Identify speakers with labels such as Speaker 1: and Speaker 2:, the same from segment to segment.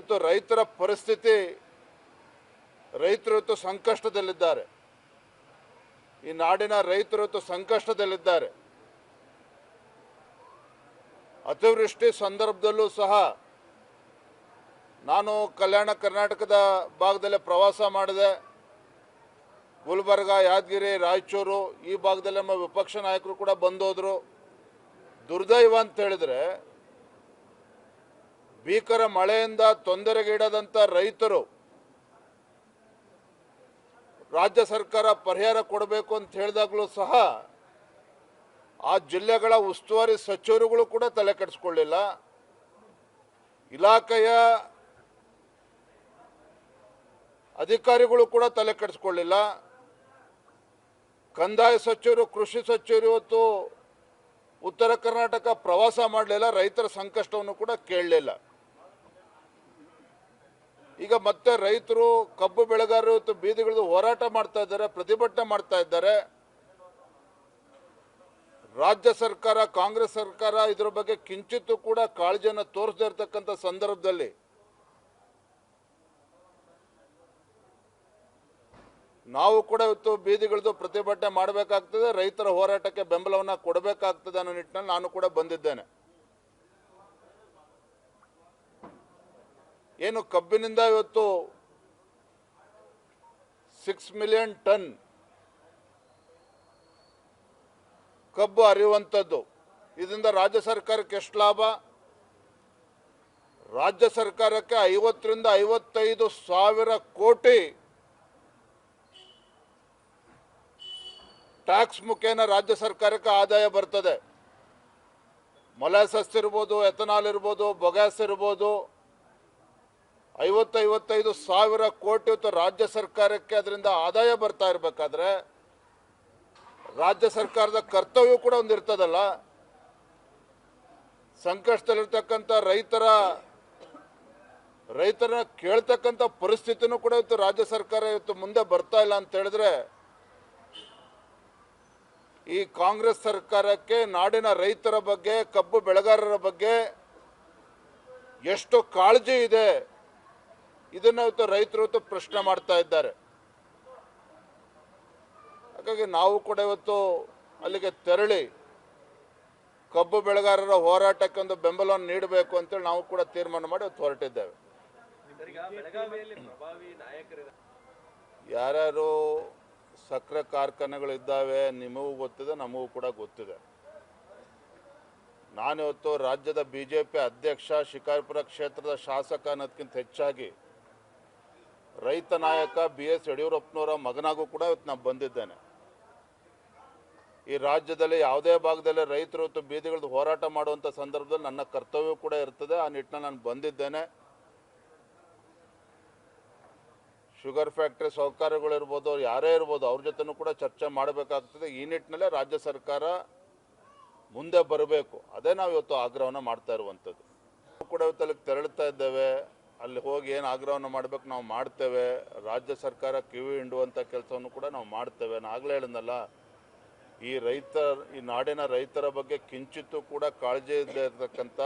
Speaker 1: ಇವತ್ತು ರೈತರ ಪರಿಸ್ಥಿತಿ, ರೈತರು ಇವತ್ತು ಸಂಕಷ್ಟದಲ್ಲಿದ್ದಾರೆ. ಈ ನಾಡಿನ ರೈತರು ಇವತ್ತು ಸಂಕಷ್ಟದಲ್ಲಿದ್ದಾರೆ. ಅತಿವೃಷ್ಟಿ ಸಂದರ್ಭದಲ್ಲೂ ಸಹ ನಾನು ಕಲ್ಯಾಣ ಕರ್ನಾಟಕದ ಭಾಗದಲ್ಲಿ ಪ್ರವಾಸ ಮಾಡಿದೆ. ಗುಲ್ಬರ್ಗ, ಯಾದಗಿರಿ, ರಾಯಚೂರು ಈ ಭಾಗದಲ್ಲಿ ನಮ್ಮ ವಿಪಕ್ಷ ನಾಯಕರು ಕೂಡ ಬಂದೋದ್ರು. ದುರ್ದೈವ ಅಂತ ಹೇಳಿದ್ರೆ ಭೀಕರ ಮಳೆಯಿಂದ ತೊಂದರೆಗೀಡಾದಂಥ ರೈತರು ರಾಜ್ಯ ಸರ್ಕಾರ ಪರಿಹಾರ ಕೊಡಬೇಕು ಅಂತ ಹೇಳಿದಾಗಲೂ ಸಹ ಆ ಜಿಲ್ಲೆಗಳ ಉಸ್ತುವಾರಿ ಸಚಿವರುಗಳು ಕೂಡ ತಲೆ ಕೆಡಿಸ್ಕೊಳ್ಳಿಲ್ಲ. ಇಲಾಖೆಯ ಅಧಿಕಾರಿಗಳು ಕೂಡ ತಲೆ ಕೆಡಿಸ್ಕೊಳ್ಳಿಲ್ಲ. ಕಂದಾಯ ಸಚಿವರು, ಕೃಷಿ ಸಚಿವರು ಇವತ್ತು ಉತ್ತರ ಕರ್ನಾಟಕ ಪ್ರವಾಸ ಮಾಡಲಿಲ್ಲ, ರೈತರ ಸಂಕಷ್ಟವನ್ನು ಕೂಡ ಕೇಳಲಿಲ್ಲ. ಈಗ ಮತ್ತೆ ರೈತರು ಕಬ್ಬು ಬೆಳೆಗಾರರು ಇವತ್ತು ಬೀದಿಗಿಳಿದು ಹೋರಾಟ ಮಾಡ್ತಾ ಇದ್ದಾರೆ, ಪ್ರತಿಭಟನೆ ಮಾಡ್ತಾ ಇದ್ದಾರೆ. ರಾಜ್ಯ ಸರ್ಕಾರ, ಕಾಂಗ್ರೆಸ್ ಸರ್ಕಾರ ಇದರ ಬಗ್ಗೆ ಕಿಂಚಿತ್ತೂ ಕೂಡ ಕಾಳಜಿಯನ್ನು ತೋರಿಸದೇ ಇರತಕ್ಕಂಥ ಸಂದರ್ಭದಲ್ಲಿ ನಾವು ಕೂಡ ಇವತ್ತು ಬೀದಿಗಿಳಿದು ಪ್ರತಿಭಟನೆ ಮಾಡಬೇಕಾಗ್ತದೆ, ರೈತರ ಹೋರಾಟಕ್ಕೆ ಬೆಂಬಲವನ್ನು ಕೊಡಬೇಕಾಗ್ತದೆ ಅನ್ನೋ ನಿಟ್ಟಿನಲ್ಲಿ ನಾನು ಕೂಡ ಬಂದಿದ್ದೇನೆ. ಏನು ಕಬ್ಬಿನಿಂದ ಇವತ್ತು ಸಿಕ್ಸ್ ಮಿಲಿಯನ್ ಟನ್ ಕಬ್ಬು ಅರಿಯುವಂಥದ್ದು ಇದರಿಂದ ರಾಜ್ಯ ಸರ್ಕಾರಕ್ಕೆ ಎಷ್ಟು ಲಾಭ? ರಾಜ್ಯ ಸರ್ಕಾರಕ್ಕೆ ಐವತ್ತರಿಂದ ಐವತ್ತೈದು ಸಾವಿರ ಕೋಟಿ ಟ್ಯಾಕ್ಸ್ ಮುಖೇನ ರಾಜ್ಯ ಸರ್ಕಾರಕ್ಕೆ ಆದಾಯ ಬರ್ತದೆ. ಮೊಲಾಸಸ್ ಇರ್ಬೋದು, ಎಥನಾಲ್ ಇರ್ಬೋದು, ಬೊಗ್ಯಾಸ್ ಇರ್ಬೋದು. ಐವತ್ತೈವತ್ತೈದು ಸಾವಿರ ಕೋಟಿ ರಾಜ್ಯ ಸರ್ಕಾರಕ್ಕೆ ಅದರಿಂದ ಆದಾಯ ಬರ್ತಾ ಇರಬೇಕಾದ್ರೆ ರಾಜ್ಯ ಸರ್ಕಾರದ ಕರ್ತವ್ಯ ಕೂಡ ಒಂದು ಇರ್ತದಲ್ಲ ಸಂಕಷ್ಟದಲ್ಲಿರ್ತಕ್ಕಂಥ ರೈತರ, ರೈತರನ್ನ ಕೇಳ್ತಕ್ಕಂಥ ಪರಿಸ್ಥಿತಿನೂ ಕೂಡ ಇವತ್ತು ರಾಜ್ಯ ಸರ್ಕಾರ ಇವತ್ತು ಮುಂದೆ ಬರ್ತಾ ಇಲ್ಲ ಅಂತ ಹೇಳಿದ್ರೆ ಈ ಕಾಂಗ್ರೆಸ್ ಸರ್ಕಾರಕ್ಕೆ ನಾಡಿನ ರೈತರ ಬಗ್ಗೆ, ಕಬ್ಬು ಬೆಳೆಗಾರರ ಬಗ್ಗೆ ಎಷ್ಟು ಕಾಳಜಿ ಇದೆ. ಇದನ್ನ ಇವತ್ತು ರೈತರು ಇವತ್ತು ಪ್ರಶ್ನೆ ಮಾಡ್ತಾ ಇದ್ದಾರೆ. ಹಾಗಾಗಿ ನಾವು ಕೂಡ ಇವತ್ತು ಅಲ್ಲಿಗೆ ತೆರಳಿ ಕಬ್ಬು ಬೆಳೆಗಾರರ ಹೋರಾಟಕ್ಕೆ ಒಂದು ಬೆಂಬಲವನ್ನು ನೀಡಬೇಕು ಅಂತೇಳಿ ನಾವು ಕೂಡ ತೀರ್ಮಾನ ಮಾಡಿ ಇವತ್ತು ಹೊರಟಿದ್ದೇವೆ. ಯಾರ್ಯಾರು ಸಕ್ಕರೆ ಕಾರ್ಖಾನೆಗಳಿದ್ದಾವೆ ನಿಮಗೂ ಗೊತ್ತಿದೆ, ನಮಗೂ ಕೂಡ ಗೊತ್ತಿದೆ. ನಾನಿವತ್ತು ರಾಜ್ಯದ ಬಿ ಜೆ ಪಿ ಅಧ್ಯಕ್ಷ ಶಿಕಾರಿಪುರ ಕ್ಷೇತ್ರದ ಶಾಸಕ ಅನ್ನೋದಕ್ಕಿಂತ ಹೆಚ್ಚಾಗಿ ರೈತ ನಾಯಕ ಬಿ ಎಸ್ ಯಡಿಯೂರಪ್ಪನವರ ಮಗನಾಗೂ ಕೂಡ ಇವತ್ತು ನಾನು ಬಂದಿದ್ದೇನೆ. ಈ ರಾಜ್ಯದಲ್ಲಿ ಯಾವುದೇ ಭಾಗದಲ್ಲಿ ರೈತರು ಇವತ್ತು ಬೀದಿಗಳದ್ದು ಹೋರಾಟ ಮಾಡುವಂಥ ಸಂದರ್ಭದಲ್ಲಿ ನನ್ನ ಕರ್ತವ್ಯ ಕೂಡ ಇರ್ತದೆ. ಆ ನಿಟ್ಟಿನಲ್ಲಿ ನಾನು ಬಂದಿದ್ದೇನೆ. ಶುಗರ್ ಫ್ಯಾಕ್ಟ್ರಿ ಸೌಕರ್ಯಗಳಿರ್ಬೋದು ಅವ್ರು ಯಾರೇ ಇರ್ಬೋದು, ಅವ್ರ ಜೊತೆನೂ ಕೂಡ ಚರ್ಚೆ ಮಾಡಬೇಕಾಗ್ತದೆ. ಈ ನಿಟ್ಟಿನಲ್ಲೇ ರಾಜ್ಯ ಸರ್ಕಾರ ಮುಂದೆ ಬರಬೇಕು. ಅದೇ ನಾವು ಇವತ್ತು ಆಗ್ರಹವನ್ನು ಮಾಡ್ತಾ ಇರುವಂಥದ್ದು ಕೂಡ ಇವತ್ತು ಅಲ್ಲಿಗೆ ತೆರಳುತ್ತಾ ಇದ್ದೇವೆ. ಅಲ್ಲಿ ಹೋಗಿ ಏನು ಆಗ್ರಹವನ್ನು ಮಾಡಬೇಕು ನಾವು ಮಾಡ್ತೇವೆ. ರಾಜ್ಯ ಸರ್ಕಾರ ಕಿವಿ ಹಿಂಡುವಂಥ ಕೆಲಸವನ್ನು ಕೂಡ ನಾವು ಮಾಡ್ತೇವೆ. ನಾನು ಆಗಲೇ ಹೇಳಿದ್ನಲ್ಲ, ಈ ರೈತ, ಈ ನಾಡಿನ ರೈತರ ಬಗ್ಗೆ ಕಿಂಚಿತ್ತೂ ಕೂಡ ಕಾಳಜಿ ಇಲ್ಲದೆ ಇರತಕ್ಕಂಥ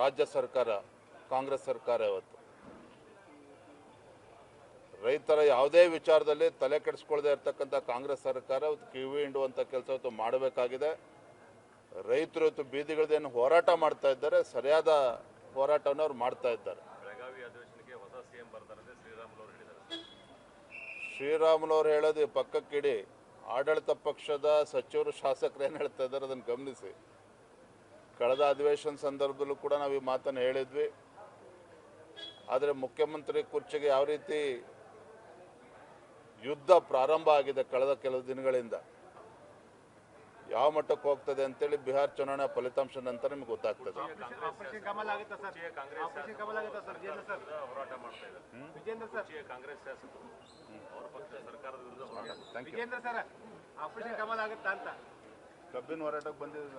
Speaker 1: ರಾಜ್ಯ ಸರ್ಕಾರ, ಕಾಂಗ್ರೆಸ್ ಸರ್ಕಾರ ಇವತ್ತು. ರೈತರ ಯಾವುದೇ ವಿಚಾರದಲ್ಲಿ ತಲೆ ಕೆಡಿಸ್ಕೊಳ್ಳದೆ ಇರತಕ್ಕಂಥ ಕಾಂಗ್ರೆಸ್ ಸರ್ಕಾರ ಇವತ್ತು ಕಿವಿ ಹಿಂಡುವಂಥ ಕೆಲಸ ಮಾಡಬೇಕಾಗಿದೆ. ರೈತರು ಇವತ್ತು ಬೀದಿಗಳದೇನು ಹೋರಾಟ ಮಾಡ್ತಾ ಇದ್ದಾರೆ, ಸರಿಯಾದ ಹೋರಾಟವನ್ನು ಅವ್ರು ಮಾಡ್ತಾ ಇದ್ದಾರೆ.
Speaker 2: ಅಧಿವೇಶನಕ್ಕೆ ಹೊಸ ಸಿಎಂ ಬರ್ತಾರಂತೆ ಹೇಳಿದ್ದಾರೆ.
Speaker 1: ಹೇಳೋದು ಪಕ್ಕಕ್ಕಿಡಿ. ಆಡಳಿತ ಪಕ್ಷದ ಸಚಿವರು, ಶಾಸಕರು ಏನು ಹೇಳ್ತಾ ಇದ್ದಾರೆ ಅದನ್ನು ಗಮನಿಸಿ. ಕಳೆದ ಅಧಿವೇಶನ ಸಂದರ್ಭದಲ್ಲೂ ಕೂಡ ನಾವು ಈ ಮಾತನ್ನು ಹೇಳಿದ್ವಿ. ಆದರೆ ಮುಖ್ಯಮಂತ್ರಿ ಕುರ್ಚಿಗೆ ಯಾವ ರೀತಿ ಯುದ್ಧ ಪ್ರಾರಂಭ ಆಗಿದೆ ಕಳೆದ ಕೆಲವು ದಿನಗಳಿಂದ. ಯಾವ ಮಟ್ಟಕ್ಕೆ ಹೋಗ್ತದೆ ಅಂತೇಳಿ ಬಿಹಾರ್ ಚುನಾವಣೆ ಫಲಿತಾಂಶ ನಂತರ ನಿಮ್ಗೆ ಗೊತ್ತಾಗ್ತದೆ.
Speaker 3: ಆಪರೇಷನ್ ಕಮಲ್ ಆಗುತ್ತಾ ಸರ್? ಆಪರೇಷನ್ ಕಮಲ್ ಆಗುತ್ತಾ ಸರ್? ವಿಜೇಂದ್ರ ಸರ್?
Speaker 2: ಹೋರಾಟ ಮಾಡ್ತಾ ಇದ್ದಾರೆ.
Speaker 3: ವಿಜೇಂದ್ರ ಸರ್?
Speaker 2: ರಾಷ್ಟ್ರೀಯ ಕಾಂಗ್ರೆಸ್ ಶಾಸಕರು. ಅವರ ಪಕ್ಷ ಸರ್ಕಾರದ ವಿರುದ್ಧ ಹೋರಾಟ ಮಾಡ್ತಾರೆ.
Speaker 1: Thank you
Speaker 3: Vijendra sir operation Kamal ಆಗುತ್ತಾ ಅಂತ?
Speaker 1: ಕಬ್ಬಿನ ಹೋರಾಟಕ್ಕೆ ಬಂದಿದ್ದೀವಿ